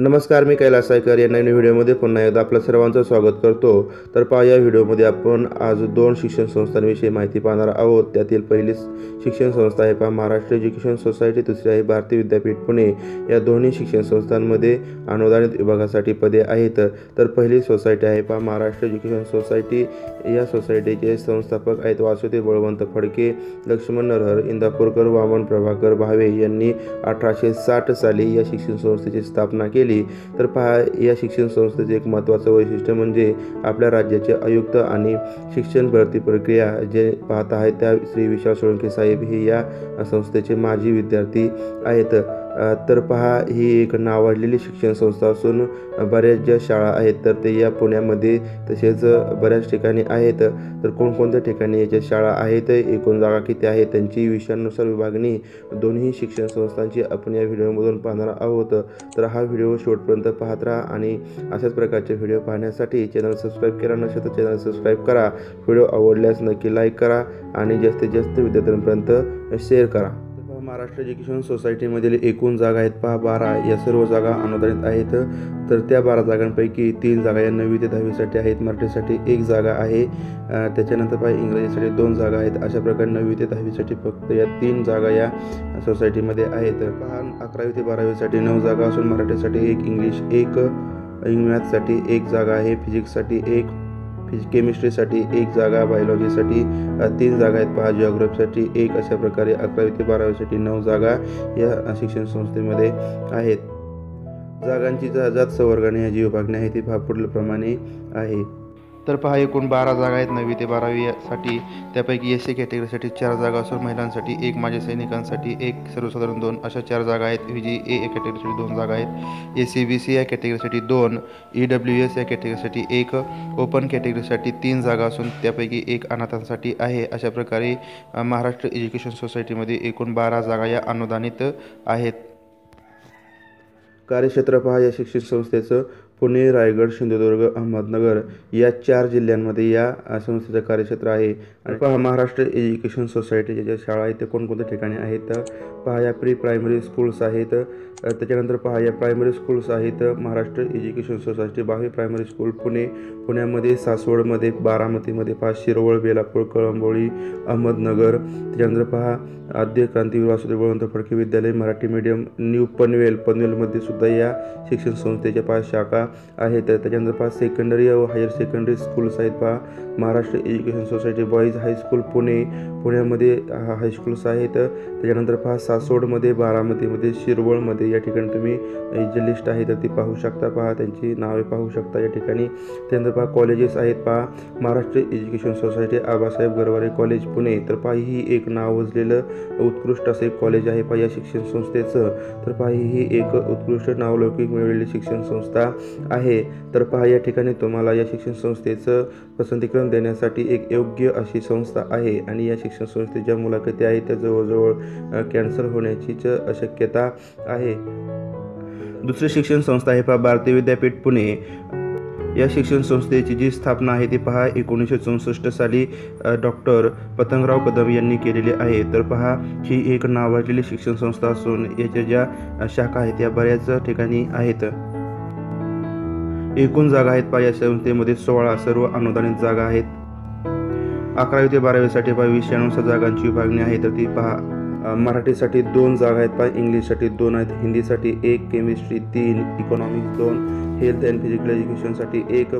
नमस्कार मी कैलास सायकर. या नवीन व्हिडिओमध्ये पुन्हा एकदा आपलं सर्वांचं स्वागत करतो. तर पहा या व्हिडिओमध्ये आपण आज दोन शिक्षण संस्थांविषयी माहिती पाहणार आहोत. त्यातील पहिली शिक्षण संस्था आहे पहा महाराष्ट्र एज्युकेशन सोसायटी. दुसरी आहे भारतीय विद्यापीठ पुणे. या दोन्ही शिक्षण संस्थांमध्ये अनुदानित विभागासाठी पदे आहेत. तर पहिली सोसायटी आहे पहा महाराष्ट्र एज्युकेशन सोसायटी. या सोसायटीचे संस्थापक आहेत वासुदेव बळवंत फडके लक्ष्मण नरहर इंदापूरकर वामन प्रभाकर भावे यांनी अठराशे साठ साली या शिक्षण संस्थेची स्थापना केली. तर पहा या शिक्षण संस्थेचे एक महत्त्वाचं वैशिष्ट्य म्हणजे आपल्या राज्याचे आयुक्त आणि शिक्षण भरती प्रक्रिया जे पाहत आहेत त्या श्री विशाल सोळंके साहेब हे या संस्थेचे माजी विद्यार्थी आहेत. तर पहा ही एक नावाजलेली शिक्षण संस्था असून बऱ्याच ज्या शाळा आहेत तर ते या पुण्यामध्ये तसेच बऱ्याच ठिकाणी आहेत. तर कोणकोणत्या ठिकाणी याच्या शाळा आहेत एकूण जागा किती आहेत त्यांची विषयानुसार विभागणी दोन्ही शिक्षण संस्थांची आपण या व्हिडिओमधून पाहणार आहोत. तर हा व्हिडिओ शेवटपर्यंत पाहत राहा आणि अशाच प्रकारचे व्हिडिओ पाहण्यासाठी चॅनल सबस्क्राईब केला नसेल तर चॅनल सबस्क्राईब करा. व्हिडिओ आवडल्यास नक्की लाईक करा आणि जास्तीत जास्त विद्यार्थ्यांपर्यंत शेअर करा. महाराष्ट्र एज्युकेशन सोसायटीमधील एकूण जागा आहेत पहा बारा. या सर्व जागा अनुदानित आहेत. तर त्या बारा जागांपैकी तीन जागा या नववी ते दहावीसाठी आहेत. मराठीसाठी एक जागा आहे. त्याच्यानंतर पहा इंग्रजीसाठी दोन जागा आहेत. अशा प्रकारे नववी ते दहावीसाठी फक्त या तीन जागा या सोसायटीमध्ये आहेत. पहा अकरावी ते बारावीसाठी नऊ जागा असून मराठीसाठी एक इंग्लिश एक मॅथसाठी एक जागा आहे. फिजिक्ससाठी एक फिज केमिस्ट्रीसाठी एक जागा बायोलॉजीसाठी तीन जागा आहेत पहा. जिओग्राफीसाठी एक अशा प्रकारे अकरावी ते बारावीसाठी नऊ जागा या शिक्षण संस्थेमध्ये आहेत. जागांची जात संवर्गाने ह्याची विभागणी आहे. ती पहा पुढीलप्रमाणे आहे. तर पहा एकूण बारा जागा आहेत. नववी ते बारावीसाठी त्यापैकी एस सी कॅटेगरीसाठी चार जागा असून महिलांसाठी एक माझ्या सैनिकांसाठी एक सर्वसाधारण दोन अशा चार जागा आहेत. व्ही जी ए कॅटेगरीसाठी दोन जागा आहेत. ए सी बी सी या कॅटेगरीसाठी दोन ई डब्ल्यू एस या कॅटेगरीसाठी एक ओपन कॅटेगरीसाठी तीन जागा असून त्यापैकी एक अनाथांसाठी आहे. अशा प्रकारे महाराष्ट्र एज्युकेशन सोसायटीमध्ये एकूण बारा जागा या अनुदानित आहेत. कार्यक्षेत्र पहा या शिक्षण संस्थेचं पुणे रायगड सिंधुदुर्ग अहमदनगर या चार जिल्ह्यांमध्ये या संस्थेचं कार्यक्षेत्र आहे. आणि पहा महाराष्ट्र एज्युकेशन सोसायटीच्या ज्या शाळा आहेत ते कोणकोणत्या ठिकाणी आहेत? तर पहा या प्री प्रायमरी स्कूल्स आहेत. त्याच्यानंतर पहा या प्रायमरी स्कूल्स आहेत. महाराष्ट्र एज्युकेशन सोसायटी बावी प्रायमरी स्कूल पुणे पुण्यामध्ये सासवडमध्ये बारामतीमध्ये पहा शिरवळ बेलापूर कळंबोळी अहमदनगर. त्याच्यानंतर पहा आद्य क्रांतीवीर वासुदेव बळवंत फडके विद्यालय मराठी मीडियम न्यू पनवेल पनवेलमध्ये सुद्धा या शिक्षण संस्थेच्या पाच शाखा आहेत त्याच्यानंतर पहा सेकंडरी व हायर सेकंडरी स्कूल्स आहेत पहा. Maharashtra education society boys high school Pune. पुण्यामध्ये हायस्कूल्स आहेत. त्याच्यानंतर पहा सासवडमध्ये बारामतीमध्ये शिरवळमध्ये या ठिकाणी तुम्ही जे जी लिस्ट आहे तर ती पाहू शकता पहा. त्यांची नावे पाहू शकता या ठिकाणी. त्यानंतर पहा कॉलेजेस आहेत पहा. Maharashtra education society Abasaheb Garware college Pune. तर पहा ही एक नावजलेलं उत्कृष्ट असं एक कॉलेज आहे पहा या शिक्षण संस्थेचं. तर पहा ही एक उत्कृष्ट नावलौकिक मिळवलेली शिक्षण संस्था आहे. तर पहा या ठिकाणी तुम्हाला या शिक्षण संस्थेचं पसंतीकरण देण्यासाठी एक योग्य अशी संस्था आहे. आणि या शिक्षण संस्थेच्या मुलाखती आहेत त्या जवळजवळ कॅन्सर होण्याचीच शक्यता आहे. दुसरी शिक्षण संस्था आहे पहा भारतीय विद्यापीठ पुणे. या शिक्षण संस्थेची जी स्थापना आहे ती पहा एकोणीसशे चौसष्ट साली डॉक्टर पतंगराव कदम यांनी केलेली आहे. तर पहा ही एक नावाजलेली शिक्षण संस्था असून याच्या ज्या शाखा आहेत त्या बऱ्याच ठिकाणी आहेत. एकूण जागा आहेत पहा या संस्थेमध्ये सोळा सर्व अनुदानित जागा आहेत. अकरावी ते बारावीसाठी पहा विषयानुसार जागांची विभागणी आहे. तर ती पहा मराठीसाठी दोन जागा आहेत पहा इंग्लिशसाठी दोन आहेत हिंदीसाठी एक केमिस्ट्री तीन इकॉनॉमिक्स दोन हेल्थ अँड फिजिकल एज्युकेशनसाठी एक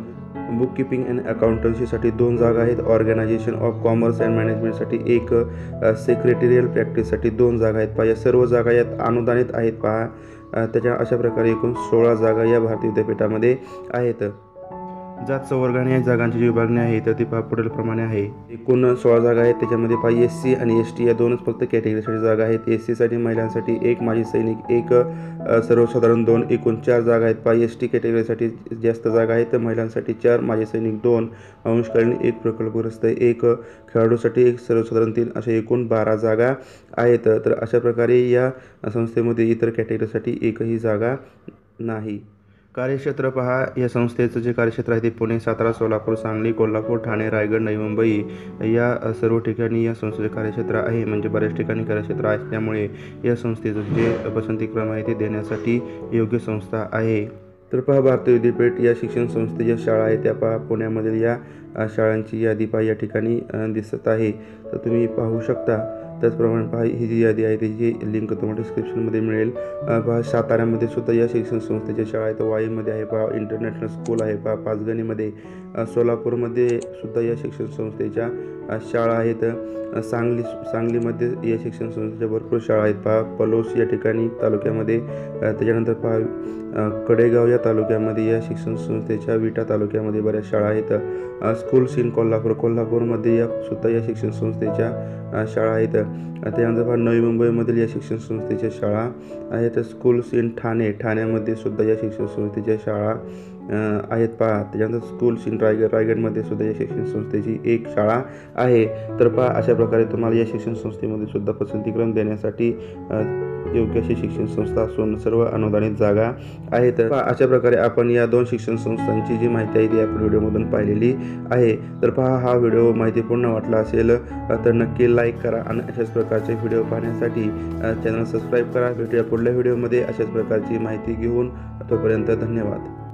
बुक किपिंग अँड अकाउंटन्सीसाठी दोन जागा आहेत ऑर्गनायझेशन ऑफ कॉमर्स अँड मॅनेजमेंटसाठी एक सेक्रेटेरियल प्रॅक्टिससाठी दोन जागा आहेत पहा. या सर्व जागा यात अनुदानित आहेत पहा. त्याच्या अशा प्रकारे एकूण सोळा जागा या भारतीय विद्यापीठामध्ये आहेत. जात संवर्गाने या जागांची जी विभागणी आहे तर ती पहा पुढीलप्रमाणे आहे. एकूण सोळा जागा आहेत त्याच्यामध्ये पहा एस सी आणि एस टी या दोनच फक्त कॅटेगरीसाठी जागा आहेत. एस सीसाठी महिलांसाठी एक माजी सैनिक एक सर्वसाधारण दोन. एकूण चार जागा आहेत. पहा एस टी कॅटेगरीसाठी जास्त जागा आहेत तर महिलांसाठी चार माजी सैनिक दोन. अंशकालीन एक प्रकल्पग्रस्त एक खेळाडूसाठी एक सर्वसाधारण तीन अशा एकूण बारा जागा आहेत. तर अशा प्रकारे या संस्थेमध्ये इतर कॅटेगरीसाठी एकही जागा नाही. कार्यक्षेत्र पहा. या संस्थेचं जे कार्यक्षेत्र आहे ते पुणे सातारा सोलापूर सांगली कोल्हापूर ठाणे रायगड नवी मुंबई या सर्व ठिकाणी या संस्थेचे कार्यक्षेत्र आहे. म्हणजे बऱ्याच ठिकाणी कार्यक्षेत्र असल्यामुळे या संस्थेचं जे पसंतीक्रम आहे ते देण्यासाठी योग्य संस्था आहे. तर पहा भारतीय विद्यापीठ या शिक्षण संस्थेच्या शाळा आहेत त्या पहा. पुण्यामधील या शाळांची यादी पहा. या ठिकाणी दिसत आहे. तर तुम्ही पाहू शकता. त्याचप्रमाणे पहा ही जी यादी आहे त्याची लिंक तुम्हाला डिस्क्रिप्शनमध्ये मिळेल. पहा साताऱ्यामध्ये सुद्धा या शिक्षण संस्थेच्या शाळा आहेत. वाईमध्ये आहे पहा इंटरनॅशनल स्कूल आहे पहा पाचगणीमध्ये. सोलापूरमध्ये सुद्धा या शिक्षण संस्थेच्या शाळा आहेत. सांगली सांगलीमध्ये या शिक्षण संस्थेच्या भरपूर शाळा आहेत. पहा पलोस या ठिकाणी तालुक्यामध्ये त्याच्यानंतर पहा कडेगाव या तालुक्यामध्ये या शिक्षण संस्थेच्या विटा तालुक्यामध्ये बऱ्याच शाळा आहेत. स्कूल स्कूल्स इन कोल्हापूर कोल्हापूरमध्ये या सुद्धा या शिक्षण संस्थेच्या शाळा आहेत. अ, त्यानंतर पहा नवी मुंबईमधील या शिक्षण संस्थेच्या शाळा आहेत. स्कूल्स इन ठाणे ठाण्यामध्ये सुद्धा या शिक्षण संस्थेच्या शाळा आहेत पहा. त्याच्यानंतर स्कूल्स इन रायगड रायगडमध्ये सुद्धा या शिक्षण संस्थेची एक शाळा आहे. तर पहा अशा प्रकारे तुम्हाला या शिक्षण संस्थेमध्ये सुद्धा पसंतीक्रम देण्यासाठी योग्य अशी शिक्षण संस्था असून सर्व अनुदानित जागा आहेत. अशा प्रकारे आपण या दोन शिक्षण संस्थांची जी माहिती आहे ती आपण व्हिडिओमधून पाहिलेली आहे. तर पहा हा व्हिडिओ माहितीपूर्ण वाटला असेल तर नक्की लाईक करा आणि अशाच प्रकारचे व्हिडिओ पाहण्यासाठी चॅनल सबस्क्राईब करा. भेटूया पुढल्या व्हिडिओमध्ये. अशाच प्रकारची माहिती घेऊन तोपर्यंत धन्यवाद.